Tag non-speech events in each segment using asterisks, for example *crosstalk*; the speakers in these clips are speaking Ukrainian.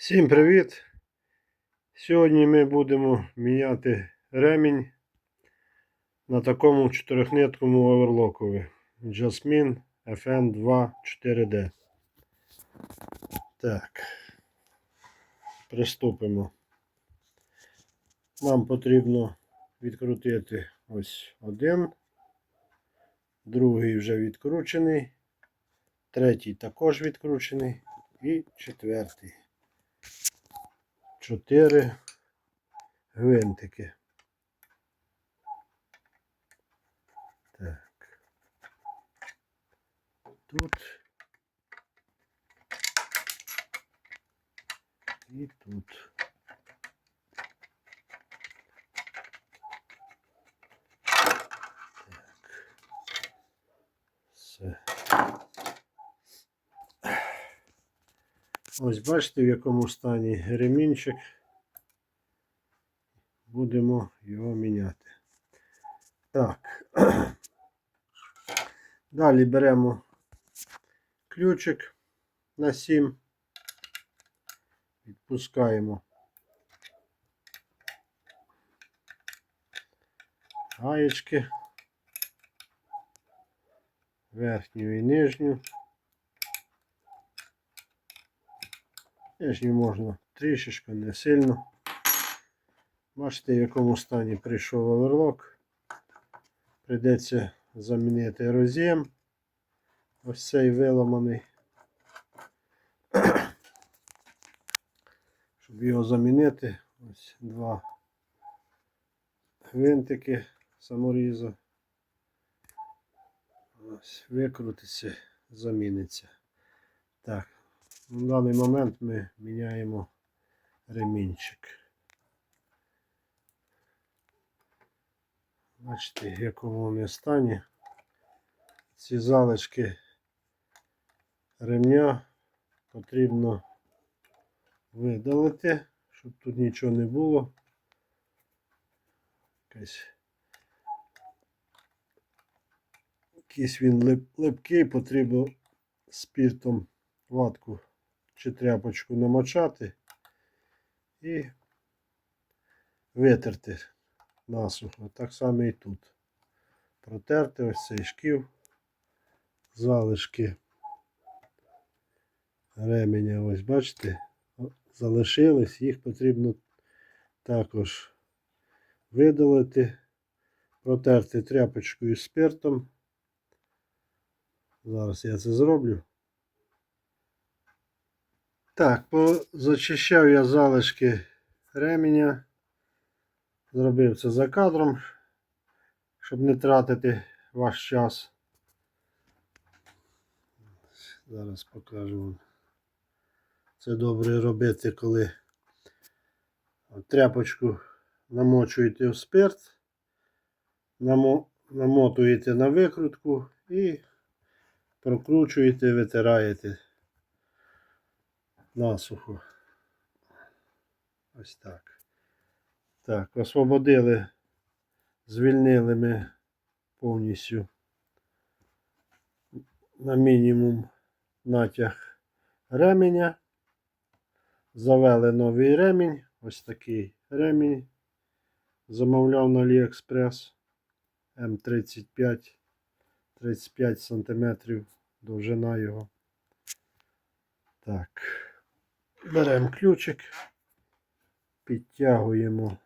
Всім привіт! Сьогодні ми будемо міняти ремінь на такому чотирьохниткому оверлокові Jasmine FN2 4D. Так, приступимо. Нам потрібно відкрутити ось один, другий вже відкручений, третій також відкручений і четвертий. Чотири гвинтики. Так. Тут. І тут. Ось бачите, в якому стані ремінчик. Будемо його міняти. Так. *clears throat* Далі беремо ключик на 7. Відпускаємо гаєчки. Верхню і нижню. Нижню можна трішечки, не сильно. Бачите, в якому стані прийшов оверлок. Прийдеться замінити роз'єм. Ось цей виламаний. *clears throat* Щоб його замінити, ось два гвинтики саморіза. Ось, викрутиться, заміниться. Так, на даний момент ми міняємо ремінчик. Бачите, в якому вони стані. Ці залишки ремня потрібно видалити, щоб тут нічого не було. Якась Якийсь він лип, липкий, потрібно спіртом ватку чи тряпочку намочати і витерти насухо. Так само і тут. Протерти ось цей шків, залишки ременя, ось бачите, залишились, їх потрібно також видалити, протерти тряпочкою спиртом. Зараз я це зроблю. Так, зачищав я залишки ременя. Зробив це за кадром, щоб не тратити ваш час. Зараз покажу вам. Це добре робити, коли тряпочку намочуєте в спирт, намотуєте на викрутку і прокручуєте, витираєте насухо. Ось так. Так, освободили, звільнили ми повністю на мінімум натяг ременя. Завели новий ремінь. Ось такий ремінь. Замовляв на AliExpress М35 35 см довжина його. Так, беремо ключик, підтягуємо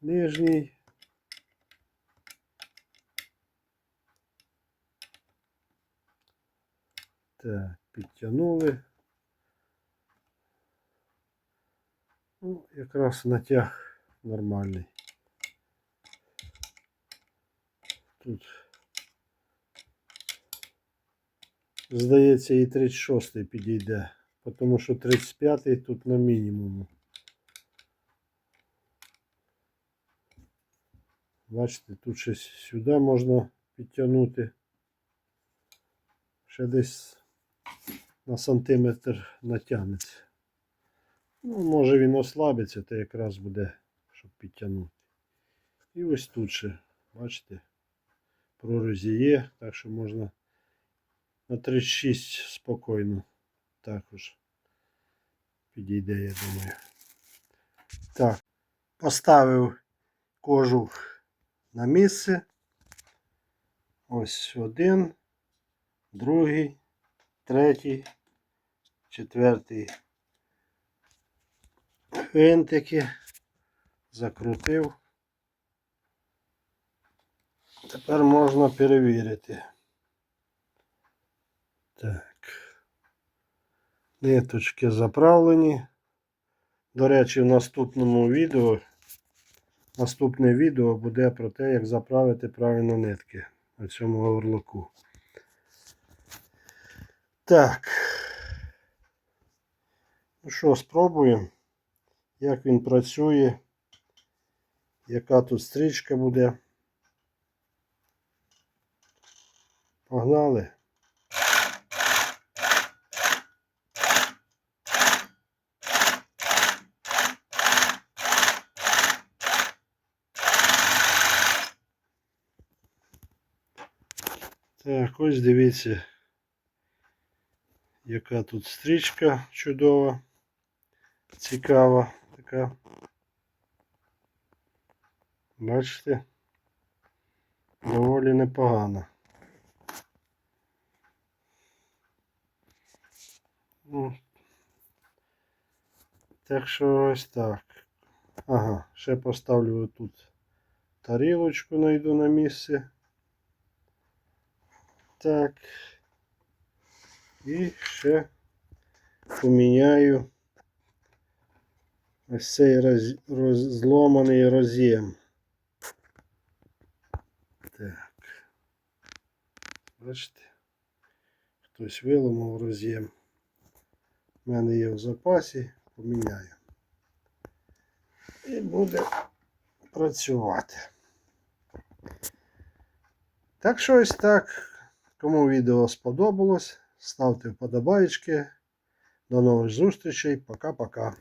нижній. Так, підтягнули. Ну, якраз натяг нормальний. Тут, здається, і 36 підійде, тому що 35 тут на мінімуму. Бачите, тут щось сюди можна підтягнути. Ще десь на сантиметр натягнеться. Ну, може він ослабиться, то якраз буде, щоб підтягнути. І ось тут ще, бачите, прорізі є, так що можна на 36 спокійно також підійде, я думаю. Так, поставив кожух на місце. Ось один, другий, третій, четвертий гвинтики. Закрутив. Тепер можна перевірити. Так. Ниточки заправлені. До речі, в наступному відео наступне відео буде про те, як заправити правильно нитки на цьому оверлоку. Так. Ну що, спробуємо, як він працює, яка тут стрічка буде. Погнали. Так, ось дивіться, яка тут стрічка чудова, цікава така. Бачите? Доволі непогано. Ну, так що ось так. Ага, ще поставлю тут тарілочку, найду на місце. Так. І ще поміняю ось цей роз, роз, зломаний роз'єм. Так. Бачите? Хтось виламав роз'єм. У мене є в запасі, поміняю. І буде працювати. Так що ось так. Кому відео сподобалось, ставте вподобайки. До нових зустрічей. Пока-пока.